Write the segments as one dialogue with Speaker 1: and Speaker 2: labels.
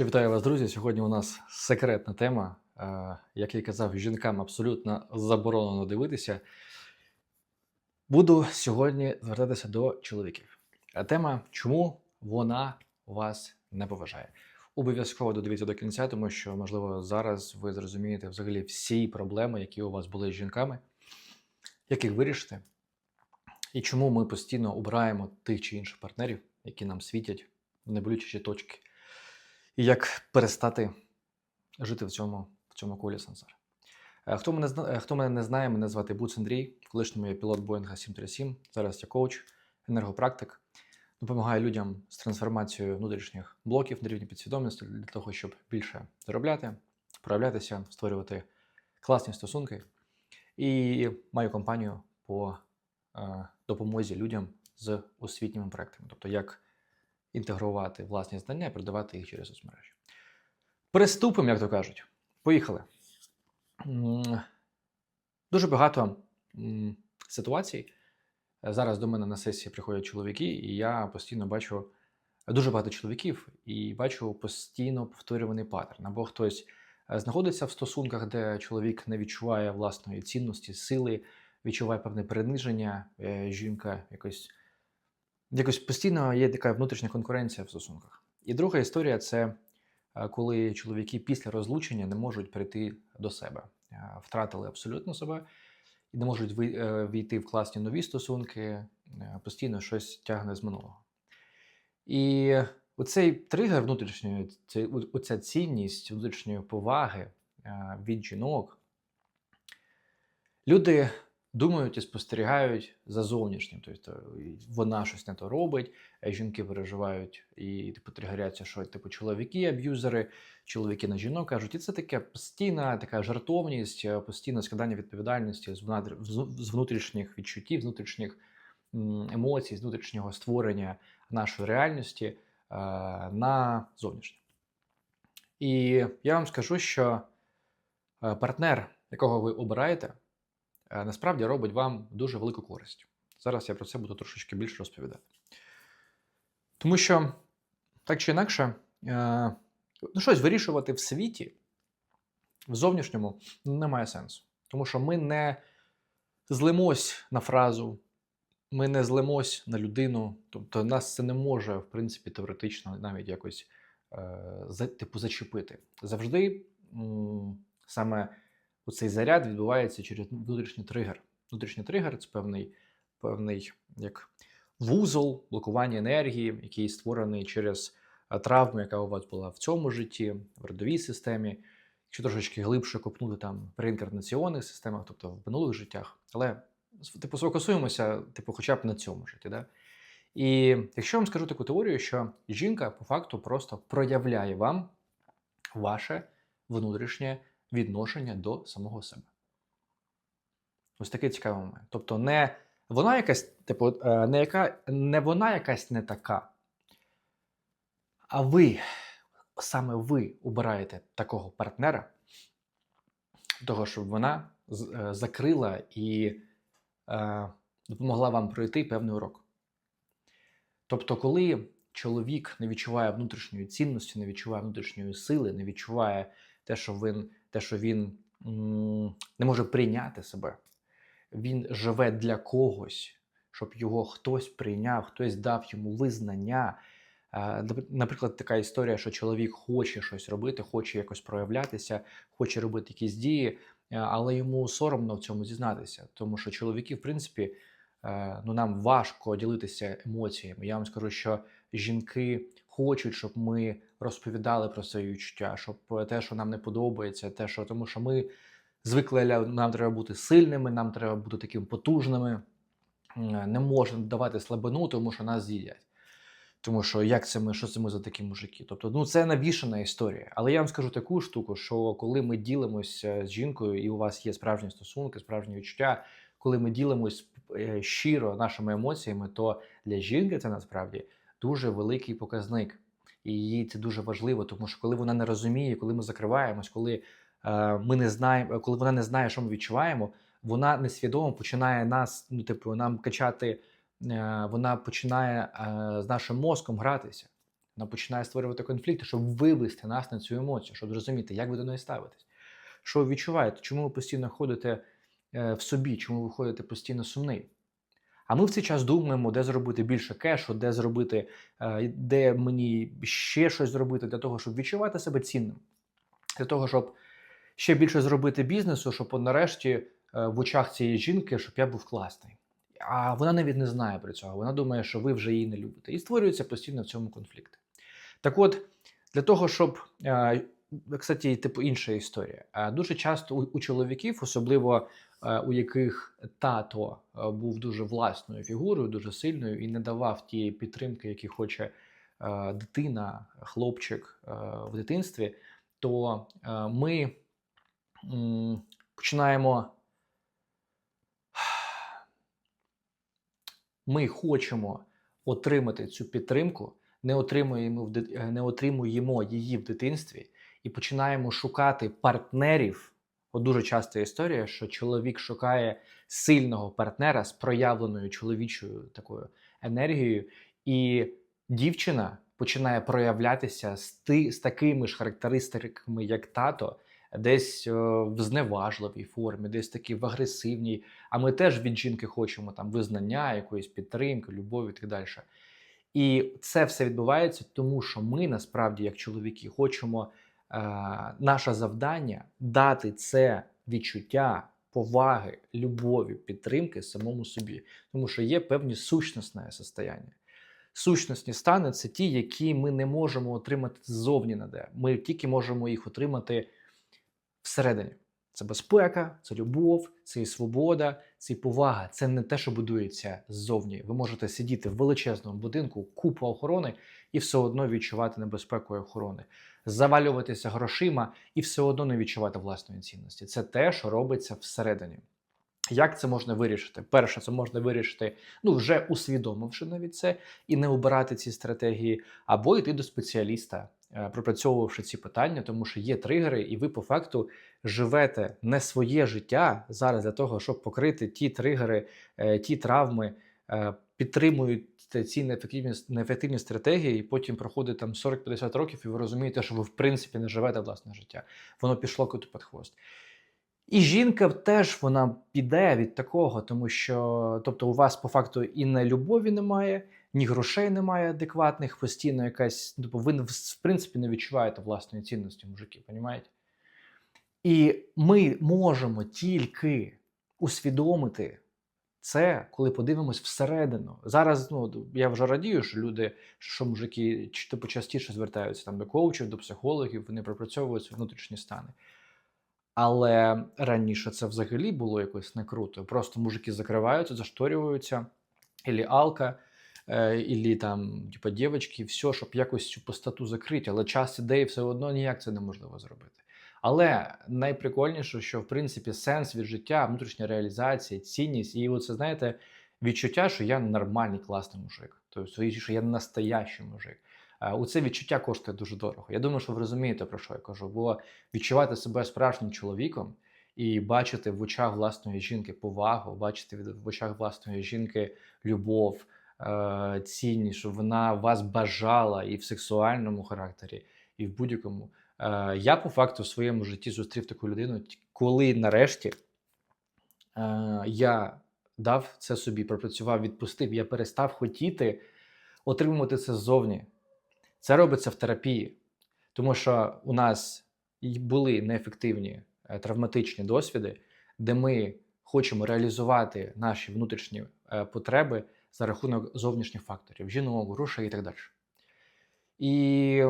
Speaker 1: Що вітаю вас, друзі. Сьогодні у нас секретна тема. Е, Як я казав, жінкам абсолютно заборонено дивитися. Буду сьогодні звертатися до чоловіків. А Тема, чому вона вас не поважає. Обов'язково додивіться до кінця, тому що, можливо, зараз ви зрозумієте взагалі всі проблеми, які у вас були з жінками, як їх вирішити, і чому ми постійно обираємо тих чи інших партнерів, які нам світять в неболючіші точки і як перестати жити в цьому, в цьому колі сансари. Е, Хто мене, е, хто мене не знає, мене звати Буц Андрій, колишньому я пілот Боїнга 737, зараз я коуч, енергопрактик. Допомагаю людям з трансформацією внутрішніх блоків на рівні підсвідомості для того, щоб більше заробляти, проявлятися, створювати класні стосунки. І маю компанію по е, допомозі людям з освітніми проектами, тобто як інтегрувати власні знання і продавати їх через соцмережі. Приступимо, як то кажуть. Поїхали. Дуже багато ситуацій. Зараз до мене на сесії приходять чоловіки, і я постійно бачу дуже багато чоловіків і бачу постійно повторюваний паттерн. Або хтось е, знаходиться в стосунках, де чоловік не відчуває власної цінності, сили, відчуває певне приниження, е, жінка якось якось постійно є така внутрішня конкуренція в стосунках. І друга історія це е, коли чоловіки після розлучення не можуть прийти до себе, Е, втратили абсолютно себе і не можуть е, війти в класні нові стосунки, постійно щось тягне з минулого. І оцей тригер внутрішньої, оця цінність внутрішньої поваги від жінок, люди думають і спостерігають за зовнішнім. Тобто е, вона щось не то робить, а жінки переживають і типу тригеряться, що типу чоловіки, аб'юзери, чоловіки на жінок кажуть, і це таке постійна така жартовність, е, постійне складання відповідальності з внутрішніх відчуттів, з внутрішніх емоцій, з внутрішнього створення нашої реальності е, на зовнішнє. І я вам скажу, що е, партнер, якого ви обираєте, е, насправді робить вам дуже велику користь. Зараз я про це буду трошечки більше розповідати. Тому що, так чи інакше, е, ну, щось вирішувати в світі, в зовнішньому, немає сенсу. Тому що ми не злимось на фразу, ми не злимось на людину. Тобто нас це не може, в принципі, теоретично навіть якось е, типу, зачепити. Завжди саме оцей заряд відбувається через внутрішній тригер. Внутрішній тригер це певний, певний як вузол блокування енергії, який створений через е, травму, яка у вас була в цьому житті, в родовій системі. Якщо трошечки глибше копнути там в реінкарнаційних системах, тобто в минулих життях, але типу сфокусуємося, типу, хоча б на цьому житті. Да? І якщо я вам скажу таку теорію, що жінка по факту просто проявляє вам ваше внутрішнє відношення до самого себе. Ось такий цікавий момент. Тобто, не вона якась, типу, е, не, яка, не вона якась не така, а ви, саме ви обираєте такого партнера, того, щоб вона е, закрила і е, допомогла вам пройти певний урок. Тобто, коли чоловік не відчуває внутрішньої цінності, не відчуває внутрішньої сили, не відчуває те, що він, те, що він не може прийняти себе, він живе для когось, щоб його хтось прийняв, хтось дав йому визнання. Наприклад, така історія, що чоловік хоче щось робити, хоче якось проявлятися, хоче робити якісь дії, е, але йому соромно в цьому зізнатися. Тому що чоловіки, в принципі, е, ну нам важко ділитися емоціями. Я вам скажу, що жінки хочуть, щоб ми розповідали про свої відчуття, щоб е, те, що нам не подобається, те, що тому що ми звикли, нам треба бути сильними, нам треба бути такими потужними. Е, Не можна давати слабину, тому що нас з'їдять. Тому що як це ми, що це ми за такі мужики? Тобто, ну це навішана історія. Але я вам скажу таку штуку, що коли ми ділимося з жінкою, і у вас є справжні стосунки, справжні відчуття, коли ми ділимось е, щиро нашими емоціями, то для жінки це насправді дуже великий показник. І їй це дуже важливо, тому що коли вона не розуміє, коли ми закриваємось, коли е, ми не знаємо, коли вона не знає, що ми відчуваємо, вона несвідомо починає нас, ну типу, нам качати. е, Вона починає е, з нашим мозком гратися. Вона починає створювати конфлікти, щоб вивести нас на цю емоцію, щоб зрозуміти, як ви до неї ставитесь. Що ви відчуваєте? Чому ви постійно ходите е, в собі, чому ви ходите постійно сумний? А ми в цей час думаємо, де зробити більше кешу, де зробити, е, де мені ще щось зробити для того, щоб відчувати себе цінним, для того, щоб ще більше зробити бізнесу, щоб нарешті е, в очах цієї жінки, щоб я був класний. А вона навіть не знає про цього. Вона думає, що ви вже її не любите. І створюється постійно в цьому конфлікти. Так от, для того, щоб. е, Кстати, типу інша історія. Дуже часто у, чоловіків, особливо у яких тато е, був дуже власною фігурою, дуже сильною і не давав тієї підтримки, які хоче е, дитина, хлопчик е, в дитинстві, то е, ми починаємо. Ми хочемо отримати цю підтримку, не отримуємо, в е, не отримуємо її в дитинстві і починаємо шукати партнерів. От дуже часта історія, що чоловік шукає сильного партнера з проявленою чоловічою такою енергією, і дівчина починає проявлятися з, ти, з такими ж характеристиками, як тато, десь е, в зневажливій формі, десь такі в агресивній. А ми теж від жінки хочемо там визнання, якоїсь підтримки, любові і так далі. І це все відбувається, тому що ми насправді, як чоловіки, хочемо наше завдання дати це відчуття поваги, любові, підтримки самому собі, тому що є певні сущностне состояння. Сущностні стани це ті, які ми не можемо отримати ззовні на де. Ми тільки можемо їх отримати всередині. Це безпека, це любов, це і свобода, це і повага. Це не те, що будується ззовні. Ви можете сидіти в величезному будинку, купа охорони, і все одно відчувати небезпеку і охорони, завалюватися грошима і все одно не відчувати власної цінності. Це те, що робиться всередині. Як це можна вирішити? Перше, це можна вирішити, ну вже усвідомивши навіть це, і не обирати ці стратегії, або йти до спеціаліста, пропрацьовувавши ці питання, тому що є тригери, і ви по факту живете не своє життя зараз для того, щоб покрити ті тригери, е, ті травми, е, підтримують ці неефективні, неефективні стратегії, і потім проходить там 40-50 років, і ви розумієте, що ви в принципі не живете власне життя. Воно пішло коту під хвост. І жінка теж вона піде від такого, тому що тобто у вас по факту і не любові немає, ні грошей немає адекватних, постійно якась. Тобто ви в принципі не відчуваєте власної цінності, мужики, розумієте? І ми можемо тільки усвідомити це, коли подивимось всередину. Зараз ну я вже радію, що люди, що мужики типу частіше звертаються там до коучів, до психологів, вони пропрацьовують внутрішні стани. Але раніше це взагалі було якось не круто. Просто мужики закриваються, зашторюються, ілі алка, ілі там, типа, дівчатки, все, щоб якось цю пустоту закрити. Але час ідеї все одно ніяк це неможливо зробити. Але найприкольніше, що в принципі сенс від життя, внутрішня реалізація, цінність, і оце, знаєте, відчуття, що я нормальний класний мужик. Тобто, що я настоящий мужик. Е, У це відчуття коштує дуже дорого. Я думаю, що ви розумієте, про що я кажу. Бо відчувати себе справжнім чоловіком і бачити в очах власної жінки повагу, бачити в очах власної жінки любов, е, цінність, щоб вона вас бажала і в сексуальному характері, і в будь-якому. Е, Я по факту в своєму житті зустрів таку людину, коли нарешті е, я дав це собі, пропрацював, відпустив, я перестав хотіти отримувати це ззовні. Це робиться в терапії, тому що у нас були неефективні е, травматичні досвіди, де ми хочемо реалізувати наші внутрішні потреби за рахунок зовнішніх факторів, жінок, грошей і так далі. І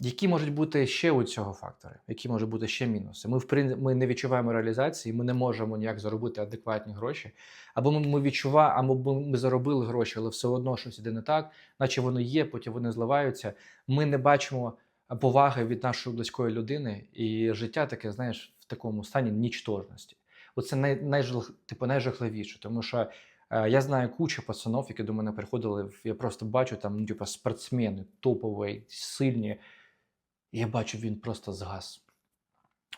Speaker 1: які можуть бути ще у цього фактори? Які можуть бути ще мінуси? Ми в ми не відчуваємо реалізації, ми не можемо ніяк заробити адекватні гроші. Або ми, ми відчуваємо, або ми заробили гроші, але все одно щось іде не так, наче воно є, потім вони зливаються. Ми не бачимо поваги від нашої близької людини, і життя таке, знаєш, в такому стані нічтожності. Оце най, найжах, типу, найжахливіше, тому що я знаю кучу пацанов, які до мене приходили. Я просто бачу там, ну, типу, спортсмени, топові, сильні. Я бачу, він просто згас.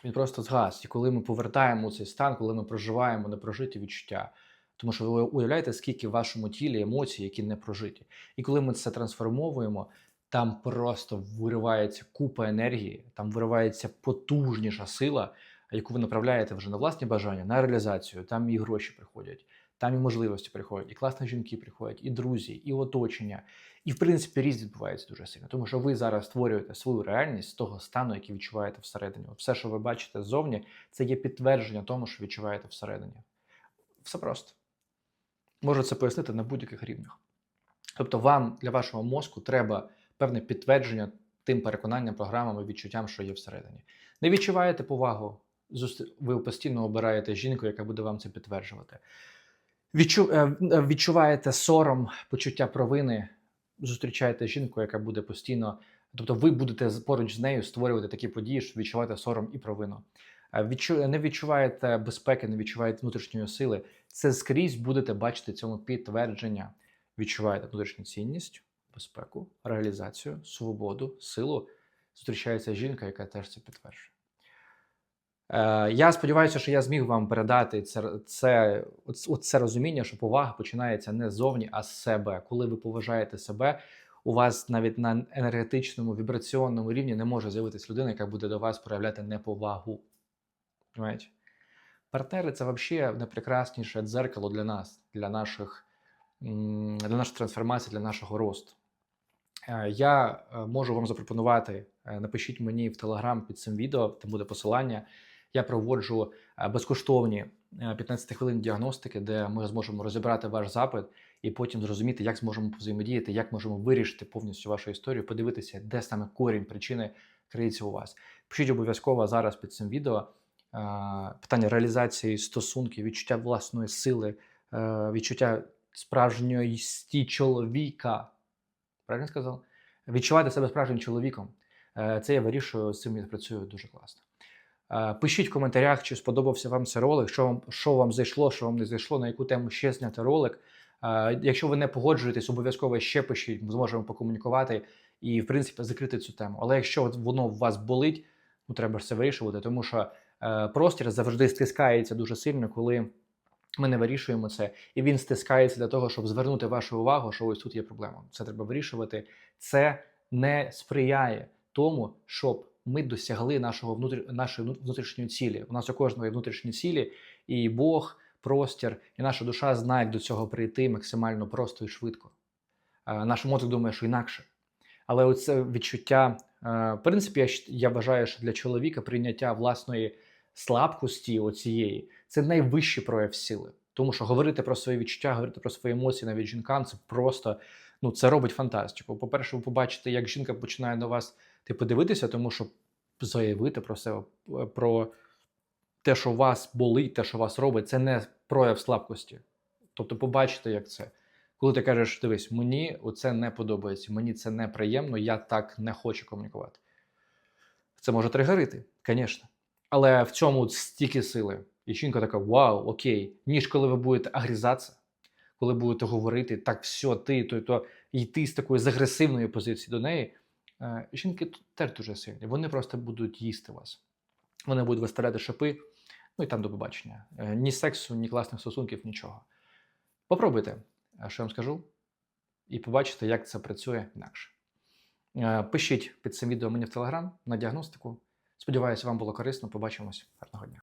Speaker 1: Він просто згас. І коли ми повертаємо цей стан, коли ми проживаємо непрожиті відчуття, тому що ви уявляєте, скільки в вашому тілі емоцій, які не прожиті. І коли ми це трансформовуємо, там просто виривається купа енергії, там виривається потужніша сила, яку ви направляєте вже на власні бажання, на реалізацію. Там і гроші приходять, там і можливості приходять, і класні жінки приходять, і друзі, і оточення. І в принципі ріст відбувається дуже сильно, тому що ви зараз створюєте свою реальність з того стану, який відчуваєте всередині. Все, що ви бачите ззовні, це є підтвердження тому, що відчуваєте всередині. Все просто. Можу це пояснити на будь-яких рівнях. Тобто, вам для вашого мозку треба певне підтвердження тим переконанням, програмам і відчуттям, що є всередині. Не відчуваєте повагу, ви постійно обираєте жінку, яка буде вам це підтверджувати. Е, е, Відчуваєте сором, почуття провини, зустрічаєте жінку, яка буде постійно. Тобто, ви будете поруч з нею створювати такі події, що відчуваєте сором і провину. Е. Не відчуваєте безпеки, не відчуваєте внутрішньої сили. Це скрізь будете бачити цьому підтвердження. Відчуваєте внутрішню цінність, безпеку, реалізацію, свободу, силу. Зустрічається жінка, яка теж це підтверджує. Е, я сподіваюся, що я зміг вам передати це, це, це розуміння, що повага починається не ззовні, а з себе. Коли ви поважаєте себе, у вас навіть на енергетичному, вібраційному рівні не може з'явитися людина, яка буде до вас проявляти неповагу. Понимаєте? Партнери це взагалі найпрекрасніше дзеркало для нас, для наших, для нашої трансформації, для нашого росту. Е, Я е, можу вам запропонувати, напишіть мені в Телеграм під цим відео, там буде посилання. Я проводжу е, безкоштовні е, 15 хвилин діагностики, де ми зможемо розібрати ваш запит і потім зрозуміти, як зможемо взаємодіяти, як можемо вирішити повністю вашу історію, подивитися, де саме корінь причини криється у вас. Пишіть обов'язково зараз під цим відео е, питання реалізації стосунків, відчуття власної сили, е, відчуття справжньої сті чоловіка. Правильно сказав? Відчувати себе справжнім чоловіком. Е, Це я вирішую, з цим я працюю дуже класно. Е, Пишіть в коментарях, чи сподобався вам цей ролик, що вам, що вам зайшло, що вам не зайшло, на яку тему ще зняти ролик. Е, Якщо ви не погоджуєтесь, обов'язково ще пишіть, ми зможемо покомунікувати і, в принципі, закрити цю тему. Але якщо воно в вас болить, ну треба ж це вирішувати, тому що е, простір завжди стискається дуже сильно, коли ми не вирішуємо це, і він стискається для того, щоб звернути вашу увагу, що ось тут є проблема. Це треба вирішувати. Це не сприяє тому, щоб ми досягли нашого внутрі... нашої внутрішньої цілі. У нас у кожного є внутрішні цілі, і Бог, простір, і наша душа знає, як до цього прийти максимально просто і швидко. Е, Наш мозок думає, що інакше. Але оце відчуття, е, в принципі, я, вважаю, що для чоловіка прийняття власної слабкості оцієї це найвищий прояв сили. Тому що говорити про свої відчуття, говорити про свої емоції навіть жінкам, це просто ну це робить фантастику. По-перше, ви побачите, як жінка починає до вас типу дивитися, тому що заявити про себе, е, про те, що вас болить, те, що вас робить, це не прояв слабкості. Тобто, побачите, як це. Коли ти кажеш, дивись, мені це не подобається, мені це неприємно, я так не хочу комунікувати. Це може тригерити, звісно. Але в цьому стільки сили. І жінка така: Вау, окей, ніж коли ви будете агрізатися, коли будете говорити так, все, ти, то, то йти з такої з агресивної позиції до неї. Е, Жінки теж дуже сильні. Вони просто будуть їсти вас. Вони будуть виставляти шипи, ну і там до побачення. Е, Ні сексу, ні класних стосунків, нічого. Попробуйте, е, що я вам скажу, і побачите, як це працює інакше. Пишіть під цим відео мені в Телеграм на діагностику. Сподіваюся, вам було корисно. Побачимось. Гарного дня.